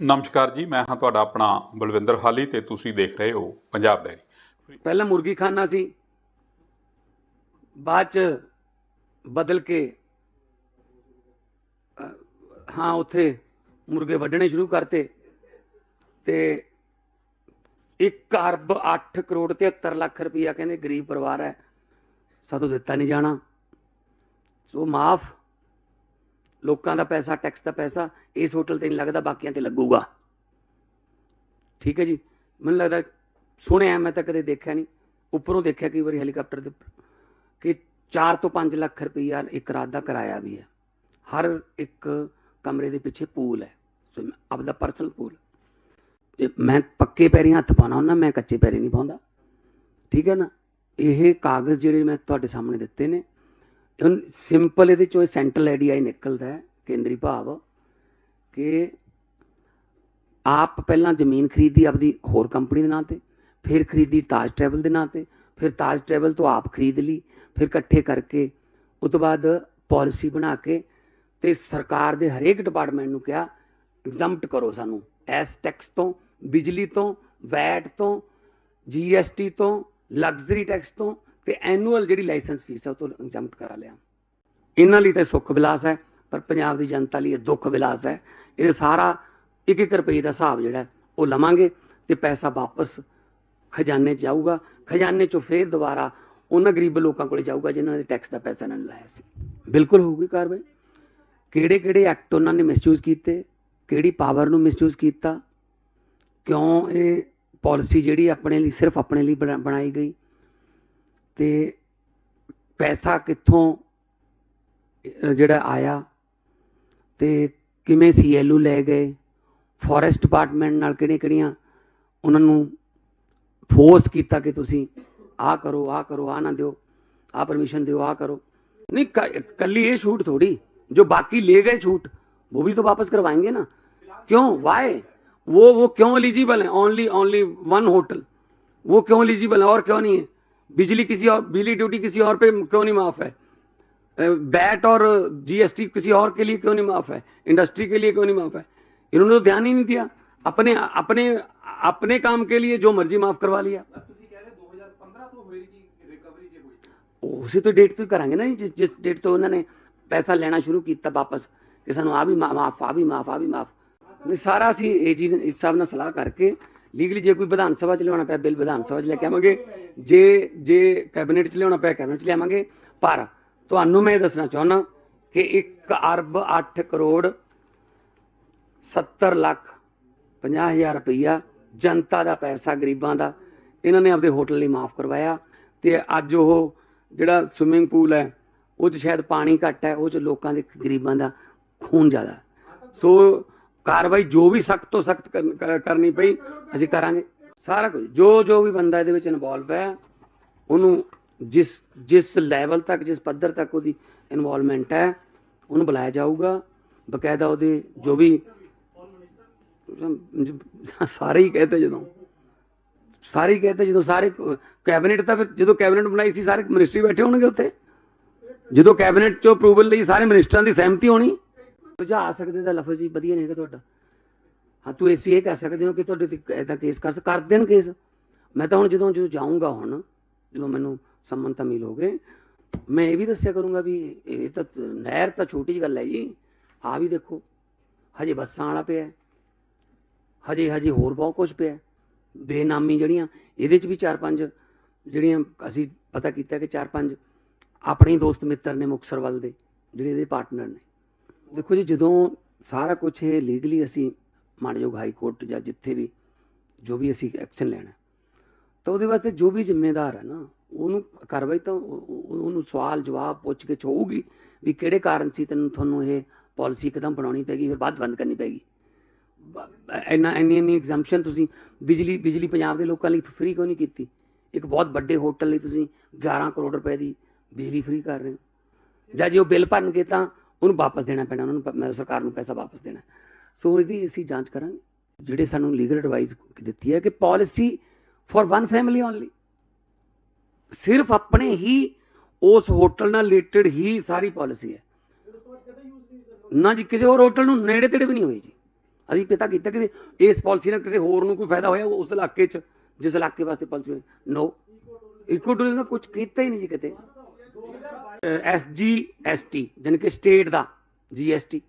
ਨਮਸਕਾਰ ਜੀ, ਮੈਂ ਹਾਂ ਤੁਹਾਡਾ ਆਪਣਾ ਬਲਵਿੰਦਰ ਹਾਲੀ ਤੇ ਤੁਸੀਂ ਦੇਖ ਰਹੇ ਹੋ ਪੰਜਾਬ ਡੈਰੀ। ਪਹਿਲਾਂ ਮੁਰਗੀ ਖਾਨਾ ਸੀ, ਬਾਅਦ ਚ ਬਦਲ ਕੇ ਹਾਂ, ਉੱਥੇ ਮੁਰਗੇ ਵੱਢਣੇ ਸ਼ੁਰੂ ਕਰਤੇ ਤੇ 1 ਅਰਬ 8 ਕਰੋੜ 73 ਲੱਖ ਰੁਪਈਆ ਕਹਿੰਦੇ ਗਰੀਬ ਪਰਿਵਾਰ ਹੈ, ਸਾਤੋਂ ਦਿੱਤਾ ਨਹੀਂ ਜਾਣਾ। ਸੋ ਮਾਫ ਲੋਕਾਂ ਦਾ ਪੈਸਾ ਟੈਕਸ ਦਾ ਪੈਸਾ, ਇਸ ਹੋਟਲ ਤੇ ਨਹੀਂ ਲੱਗਦਾ, ਬਾਕੀਆਂ ਤੇ ਲੱਗੂਗਾ। ਠੀਕ ਹੈ ਜੀ? ਮੈਨੂੰ ਲੱਗਦਾ, ਸੁਣਿਆ ਮੈਂ ਤਾਂ ਕਦੇ ਦੇਖਿਆ ਨਹੀਂ। ਉੱਪਰੋਂ ਦੇਖਿਆ ਕਈ ਵਾਰੀ ਹੈਲੀਕਾਪਟਰ ਦੇ ਉੱਪਰ ਕਿ 4 ਤੋਂ 5 ਲੱਖ ਰੁਪਈਆ ਇੱਕ ਰਾਤ ਦਾ ਕਿਰਾਇਆ ਵੀ ਹੈ। ਹਰ ਇੱਕ ਕਮਰੇ ਦੇ ਪਿੱਛੇ ਪੂਲ ਹੈ। ਸੋ ਆਪਦਾ ਪਰਸਨਲ ਪੂਲ ਤੇ ਮੈਂ ਪੱਕੇ ਪੈਰੀਂ ਹੱਥ ਪਾਉਣਾ ਹੁੰਦਾ, ਮੈਂ ਕੱਚੇ ਪੈਰੀ ਨਹੀਂ ਪਾਉਂਦਾ। ਠੀਕ ਹੈ ਨਾ? ਇਹ ਕਾਗਜ਼ ਜਿਹੜੇ ਮੈਂ ਤੁਹਾਡੇ ਸਾਹਮਣੇ ਦਿੱਤੇ ਨੇ ਹੁਣ ਸਿੰਪਲ ਇਹਦੇ ਚੋਂ ਸੈਂਟਰਲ ਆਈਡੀਆ ਨਿਕਲਦਾ ਹੈ, ਕੇਂਦਰੀ ਭਾਵ, ਕਿ ਆਪ ਪਹਿਲਾਂ ਜ਼ਮੀਨ ਖਰੀਦੀ ਆਪਦੀ ਹੋਰ ਕੰਪਨੀ ਦੇ ਨਾਂ ਤੇ, ਫਿਰ ਖਰੀਦੀ ਤਾਜ ਟਰੈਵਲ ਦੇ ਨਾਂ ਤੇ, ਫਿਰ ਤਾਜ ਟਰੈਵਲ ਤੋਂ ਆਪ ਖਰੀਦ ਲਈ, ਫਿਰ ਇਕੱਠੇ ਕਰਕੇ ਉਸ ਤੋਂ ਬਾਅਦ ਪਾਲਿਸੀ ਬਣਾ ਕੇ ਤੇ ਸਰਕਾਰ ਦੇ ਹਰੇਕ ਡਿਪਾਰਟਮੈਂਟ ਨੂੰ ਕਿਹਾ ਐਗਜ਼ੈਂਪਟ ਕਰੋ ਸਾਨੂੰ, ਐਸ ਟੈਕਸ ਤੋਂ, ਬਿਜਲੀ ਤੋਂ, ਵੈਟ ਤੋਂ ਜੀਐਸਟੀ ਤੋਂ ਲਗਜ਼ਰੀ ਟੈਕਸ ਤੋਂ ਤੇ ਐਨੂਅਲ ਜਿਹੜੀ ਲਾਇਸੈਂਸ ਫੀਸ ਹੈ ਉਹ ਤੋਂ ਐਗਜ਼ੈਂਪਟ ਕਰਾ ਲਿਆ। ਇਹਨਾਂ ਲਈ ਤਾਂ ਸੁੱਖ ਵਿਲਾਸ ਹੈ, ਪਰ ਪੰਜਾਬ ਦੀ ਜਨਤਾ ਲਈ ਇਹ ਦੁੱਖ ਵਿਲਾਸ ਹੈ। ਇਹ ਸਾਰਾ ਇੱਕ ਇੱਕ ਰੁਪਏ ਦਾ ਹਿਸਾਬ ਜਿਹੜਾ ਉਹ ਲਵਾਂਗੇ ਤੇ ਪੈਸਾ ਵਾਪਸ ਖਜ਼ਾਨੇ 'ਚ ਜਾਊਗਾ। ਖਜ਼ਾਨੇ 'ਚੋਂ ਫੇਰ ਦੁਬਾਰਾ ਉਹਨਾਂ ਗਰੀਬ ਲੋਕਾਂ ਕੋਲ ਜਾਊਗਾ ਜਿਨ੍ਹਾਂ ਨੇ ਟੈਕਸ ਦਾ ਪੈਸਾ ਨਹੀਂ ਲਾਇਆ ਸੀ। ਬਿਲਕੁਲ ਹੋਊਗੀ ਕਾਰਵਾਈ। ਕਿਹੜੇ ਕਿਹੜੇ ਐਕਟ ਉਹਨਾਂ ਨੇ ਮਿਸਯੂਜ਼ ਕੀਤੇ, ਕਿਹੜੀ ਪਾਵਰ ਨੂੰ ਮਿਸਯੂਜ਼ ਕੀਤਾ, ਕਿਉਂ ਇਹ ਪਾਲਿਸੀ ਜਿਹੜੀ ਆਪਣੇ ਲਈ, ਸਿਰਫ ਆਪਣੇ ਲਈ ਬਣਾ- ਬਣਾਈ ਗਈ ਤੇ ਪੈਸਾ ਕਿੱਥੋਂ ਅਹ, ਜਿਹੜਾ ਆਇਆ ਤੇ ਕਿਵੇਂ ਸੀਐਲਯੂ ਲੈ ਗਏ ਫੋਰੈਸਟ ਡਿਪਾਰਟਮੈਂਟ ਨਾਲ ਕਿਹੜੀਆਂ ਕਿਹੜੀਆਂ ਉਹਨਾਂ ਨੂੰ ਫੋਰਸ ਕੀਤਾ ਕਿ ਤੁਸੀਂ ਆਹ ਕਰੋ ਆਹ ਕਰੋ ਆਹ ਨਾ ਦਿਓ ਆਹ ਪਰਮਿਸ਼ਨ ਦਿਓ ਆਹ ਕਰੋ नहीं क- कल ये छूट थोड़ी जो बाकी ले गए छूट वो भी तो वापस करवाएंगे ना क्यों वाई वो वो क्यों एलिजिबल है ओनली ओनली वन होटल वो क्यों एलिजिबल है और क्यों नहीं है बिजली किसी और बिजली ड्यूटी किसी और पे क्यों नहीं माफ है बैट और जीएसटी किसी और के लिए क्यों नहीं माफ है इंडस्ट्री के लिए क्यों नहीं माफ है इन्होंने तो ध्यान ही नहीं दिया अपने अपने अपने काम के लिए जो मर्जी माफ करवा लिया ਉਸੇ ਤੋਂ ਡੇਟ ਤੋਂ ਹੀ ਕਰਾਂਗੇ ਨਾ ਜੀ, ਜਿਸ ਜਿਸ ਡੇਟ ਤੋਂ ਉਹਨਾਂ ਨੇ ਪੈਸਾ ਲੈਣਾ ਸ਼ੁਰੂ ਕੀਤਾ ਵਾਪਸ ਕਿ ਸਾਨੂੰ ਆ ਵੀ ਮਾ- ਮਾਫ ਆ ਵੀ ਮਾਫ ਆ ਵੀ ਮਾਫ ਨਹੀਂ ਸਾਰਾ ਅਸੀਂ ਏਜੀ ਇਸ ਹਿਸਾਬ ਨਾਲ ਸਲਾਹ ਕਰਕੇ ਲੀਗਲੀ ਜੇ ਕੋਈ ਵਿਧਾਨ ਸਭਾ ਚ ਲਿਆਉਣਾ ਪਿਆ, ਬਿੱਲ ਵਿਧਾਨ ਸਭਾ ਚ ਲੈ ਕੇ ਆਵਾਂਗੇ, ਜੇ ਜੇ ਕੈਬਨਿਟ ਚ ਲਿਆਉਣਾ ਪਿਆ, ਕੈਬਨਿਟ ਚ ਲਿਆਵਾਂਗੇ ਪਰ ਤੁਹਾਨੂੰ ਮੈਂ ਇਹ ਦੱਸਣਾ ਚਾਹੁੰਦਾ ਕਿ 1 ਅਰਬ 8 ਕਰੋੜ 70 ਲੱਖ 50000 ਰੁਪਈਆ ਜਨਤਾ ਦਾ ਪੈਸਾ ਗਰੀਬਾਂ ਦਾ, ਇਹਨਾਂ ਨੇ ਆਪਦੇ ਹੋਟਲ ਲਈ ਮਾਫ ਕਰਵਾਇਆ ਤੇ ਅੱਜ ਉਹ ਜਿਹੜਾ ਸਵਿਮਿੰਗ ਪੂਲ ਹੈ, ਉਹ 'ਚ ਸ਼ਾਇਦ ਪਾਣੀ ਘੱਟ ਹੈ, ਉਹ 'ਚ ਲੋਕਾਂ ਦੇ ਗਰੀਬਾਂ ਦਾ ਖੂਨ ਜ਼ਿਆਦਾ। ਸੋ ਕਾਰਵਾਈ ਜੋ ਵੀ ਸਖਤ ਤੋਂ ਸਖਤ ਕਰਨੀ ਪਈ, ਅਸੀਂ ਕਰਾਂਗੇ। ਸਾਰਾ ਕੁਝ, ਜੋ ਜੋ ਵੀ ਬੰਦਾ ਇਹਦੇ ਵਿੱਚ ਇਨਵੋਲਵ ਹੈ, ਉਹਨੂੰ ਜਿਸ ਜਿਸ ਲੈਵਲ ਤੱਕ, ਜਿਸ ਪੱਧਰ ਤੱਕ ਉਹਦੀ ਇਨਵੋਲਵਮੈਂਟ ਹੈ, ਉਹਨੂੰ ਬੁਲਾਇਆ ਜਾਊਗਾ। ਬਕਾਇਦਾ ਉਹਦੇ ਜੋ ਵੀ ਸਾਰੇ ਹੀ ਕਹਤੇ ਜਦੋਂ। ਸਾਰੇ ਹੀ ਕਹਤੇ ਜਦੋਂ ਸਾਰੇ ਕੈਬਨਿਟ ਤਾਂ ਫਿਰ ਜਦੋਂ ਕੈਬਨਿਟ ਬਣਾਈ ਸੀ, ਸਾਰੇ ਮਿਨਿਸਟਰੀ ਬੈਠੇ ਹੋਣਗੇ ਉੱਥੇ। ਜਦੋਂ ਕੈਬਨਿਟ ਚੋਂ ਅਪਰੂਵਲ ਲਈ ਸਾਰੇ ਮਿਨਿਸਟਰਾਂ ਦੀ ਸਹਿਮਤੀ ਹੋਣੀ। ਸੁਝਾ ਸਕਦੇ ਦਾ ਲਫ਼ਜ਼ ਹੀ ਵਧੀਆ ਨਹੀਂ ਹੈਗਾ ਤੁਹਾਡਾ। ਹਾਂ, ਤੂੰ ਇਸ ਇਹ ਕਹਿ ਸਕਦੇ ਹੋ ਕਿ ਤੁਹਾਡੇ ਤੇ ਐਦਾ ਕੇਸ ਕਰ ਕਰ ਦੇਣ ਕੇਸ। ਮੈਂ ਤਾਂ ਹੁਣ ਜਦੋਂ ਜਦੋਂ ਜਾਊਂਗਾ ਹੁਣ, ਜਦੋਂ ਮੈਨੂੰ ਸੰਮਨ ਤਾਂ ਮਿਲ ਹੋਗੇ, ਮੈਂ ਇਹ ਵੀ ਦੱਸਿਆ ਕਰੂੰਗਾ ਵੀ ਇਹ ਤਾਂ ਨਹਿਰ ਤਾਂ ਛੋਟੀ ਜਿਹੀ ਗੱਲ ਹੈ ਜੀ। ਆ ਵੀ ਦੇਖੋ, ਹਜੇ ਬੱਸਾਂ ਵਾਲਾ ਪਿਆ ਹਜੇ ਹਜੇ ਹੋਰ ਬਹੁਤ ਕੁਝ ਪਿਆ ਬੇਨਾਮੀ ਜਿਹੜੀਆਂ, ਇਹਦੇ ਚ ਵੀ ਚਾਰ ਪੰਜ ਜਿਹੜੀਆਂ ਅਸੀਂ ਪਤਾ ਕੀਤਾ ਕਿ ਚਾਰ ਪੰਜ ਆਪਣੇ ਦੋਸਤ ਮਿੱਤਰ ਨੇ ਮੁਕਸਰ ਵੱਲ ਦੇ, ਜਿਹੜੇ ਇਹਦੇ ਪਾਰਟਨਰ ਨੇ। ਦੇਖੋ ਜੀ, ਜਦੋਂ ਸਾਰਾ ਕੁਝ ਇਹ ਲੀਗਲੀ ਅਸੀਂ ਮਾਨਯੋਗ ਹਾਈ ਕੋਰਟ ਜਾਂ ਜਿੱਥੇ ਵੀ ਜੋ ਵੀ ਅਸੀਂ ਐਕਸ਼ਨ ਲੈਣਾ ਤਾਂ ਉਹਦੇ ਵਾਸਤੇ ਜੋ ਵੀ ਜ਼ਿੰਮੇਦਾਰ ਹੈ ਨਾ, ਉਹਨੂੰ ਕਾਰਵਾਈ ਤਾਂ ਉਹਨੂੰ ਸਵਾਲ ਜਵਾਬ ਪੁੱਛ ਕੇ ਹੋਊਗੀ ਵੀ ਕਿਹੜੇ ਕਾਰਨ ਸੀ ਤੈਨੂੰ ਤੁਹਾਨੂੰ ਇਹ ਪਾਲਿਸੀ ਇੱਕਦਮ ਬਣਾਉਣੀ ਪੈਗੀ ਫਿਰ ਬਾਅਦ ਬੰਦ ਕਰਨੀ ਪੈਗੀ ਇੰਨਾ, ਇੰਨੀ ਇੰਨੀ ਐਗਜ਼ੈਂਪਸ਼ਨ ਤੁਸੀਂ ਬਿਜਲੀ ਬਿਜਲੀ ਪੰਜਾਬ ਦੇ ਲੋਕਾਂ ਲਈ ਫ੍ਰੀ ਕਿਉਂ ਨਹੀਂ ਕੀਤੀ? ਇੱਕ ਬਹੁਤ ਵੱਡੇ ਹੋਟਲ ਲਈ ਤੁਸੀਂ 11 ਕਰੋੜ ਰੁਪਏ ਦੀ ਬਿਜਲੀ ਫ੍ਰੀ ਕਰ ਰਹੇ ਹੋ। ਜਾਂ ਜੇ ਉਹ ਬਿੱਲ ਭਰਨਗੇ ਤਾਂ ਉਹਨੂੰ ਵਾਪਸ ਦੇਣਾ ਪੈਣਾ, ਉਹਨਾਂ ਨੂੰ ਸਰਕਾਰ ਨੂੰ ਪੈਸਾ ਵਾਪਸ ਦੇਣਾ। ਸੋ ਇਹਦੀ ਅਸੀਂ ਜਾਂਚ ਕਰਾਂਗੇ, ਜਿਹੜੇ ਸਾਨੂੰ ਲੀਗਲ ਐਡਵਾਈਸ ਦਿੱਤੀ ਹੈ ਕਿ policy for one family only ਸਿਰਫ ਆਪਣੇ ਹੀ, ਉਸ ਹੋਟਲ ਨਾਲ ਰਿਲੇਟਡ ਹੀ ਸਾਰੀ ਪਾਲਿਸੀ ਹੈ। ਨਾ ਜੀ, ਕਿਸੇ ਹੋਰ ਹੋਟਲ ਨੂੰ ਨੇੜੇ ਤੇੜੇ ਵੀ ਨਹੀਂ ਹੋਈ ਜੀ। ਅਸੀਂ ਪਤਾ ਕੀਤਾ ਕਿ ਇਸ ਪਾਲਿਸੀ ਨਾਲ ਕਿਸੇ ਹੋਰ ਨੂੰ ਕੋਈ ਫਾਇਦਾ ਹੋਇਆ ਉਸ ਇਲਾਕੇ 'ਚ, ਜਿਸ ਇਲਾਕੇ ਵਾਸਤੇ ਪਾਲਿਸੀ ਹੋਈ। ਨੋ ਇਕੋ ਟੂਰਿਜ਼ਮ ਦਾ ਕੁਝ ਕੀਤਾ ਹੀ ਨਹੀਂ ਜੀ ਕਿਤੇ। ਐਸ ਜੀ ਐਸ ਟੀ ਜਾਣੀ ਕਿ ਸਟੇਟ ਦਾ ਜੀ ਐਸ ਟੀ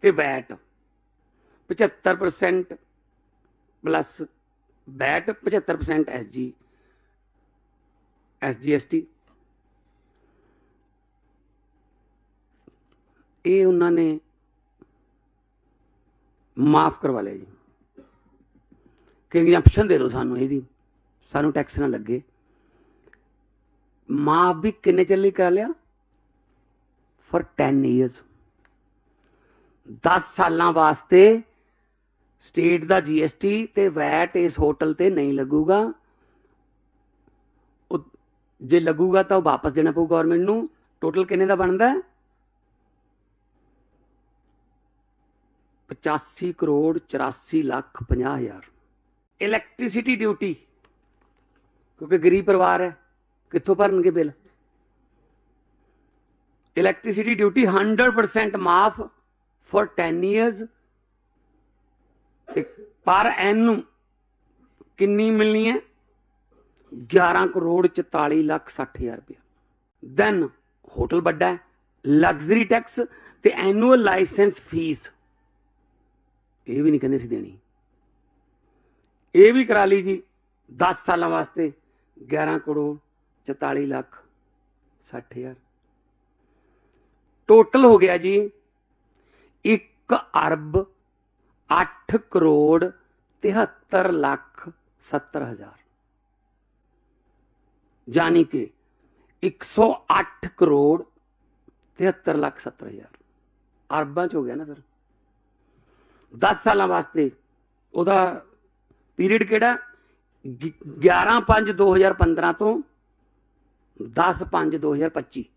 ਤੇ VAT 75% plus VAT 75% S G S G S T ਇਹ ਉਹਨਾਂ ਨੇ ਮਾਫ ਕਰਵਾ ਲਿਆ ਜੀ। ਕਿ ਐਗਜ਼ੈਂਪਸ਼ਨ ਦੇ ਦਿਓ ਸਾਨੂੰ, ਇਹਦੀ ਸਾਨੂੰ ਟੈਕਸ ਨਾ ਲੱਗੇ। ਮਾਂ ਵੀ ਕਿੰਨੇ ਚਿਰ ਲਈ ਕਰ ਲਿਆ? ਫॉर 10 ਇਅਰਸ 10 ਸਾਲਾਂ ਵਾਸਤੇ ਸਟੇਟ ਦਾ ਜੀਐਸਟੀ ਤੇ ਵੈਟ ਇਸ ਹੋਟਲ ਤੇ ਨਹੀਂ ਲੱਗੂਗਾ। ਜੇ ਲੱਗੂਗਾ ਤਾਂ ਉਹ ਵਾਪਸ ਦੇਣਾ ਪਊ ਗਵਰਨਮੈਂਟ ਨੂੰ। ਟੋਟਲ ਕਿੰਨੇ ਦਾ ਬਣਦਾ? ਹੈ 85 ਕਰੋੜ 84 ਲੱਖ 50 ਹਜ਼ਾਰ। ਇਲੈਕਟ੍ਰਿਸਿਟੀ ਡਿਊਟੀ ਕਿਉਂਕਿ ਗਰੀਬ ਪਰਿਵਾਰ ਹੈ। ਕਿੱਥੋਂ ਭਰਨਗੇ ਬਿੱਲ? ਇਲੈਕਟ੍ਰਿਸਿਟੀ ਡਿਊਟੀ 100% ਮਾਫ ਫॉर 10 ਇਅਰਸ ਪਰ ਐਨਮ ਕਿੰਨੀ ਮਿਲਣੀ ਹੈ? 11 ਕਰੋੜ 44 ਲੱਖ 60 ਹਜ਼ਾਰ ਰੁਪਇਆ। ਦੈਨ ਹੋਟਲ ਵੱਡਾ ਹੈ ਲਗਜ਼ਰੀ ਟੈਕਸ ਤੇ ਐਨੂਅਲ ਲਾਇਸੈਂਸ ਫੀਸ ਇਹ ਵੀ ਨਹੀਂ ਕਹਿੰਦੇ ਸੀ ਦੇਣੀ। ਇਹ ਵੀ ਕਰਾ ਲਈ ਜੀ 10 ਸਾਲਾਂ ਵਾਸਤੇ 11 ਕਰੋੜ 44 ਲੱਖ 60 ਹਜ਼ਾਰ। ਟੋਟਲ ਹੋ ਗਿਆ ਜੀ 1 ਅਰਬ 8 ਕਰੋੜ 73 ਲੱਖ 70 ਹਜ਼ਾਰ। ਜਾਨੀ ਕਿ 108 ਕਰੋੜ 73 ਲੱਖ 70 ਹਜ਼ਾਰ। ਅਰਬਾਂ ਚ ਹੋ ਗਿਆ ਨਾ ਫਿਰ। 10 ਸਾਲਾਂ ਵਾਸਤੇ ਉਹਦਾ ਪੀਰੀਅਡ ਕਿਹੜਾ? 11 5 2015 ਤੋਂ 10 5 2025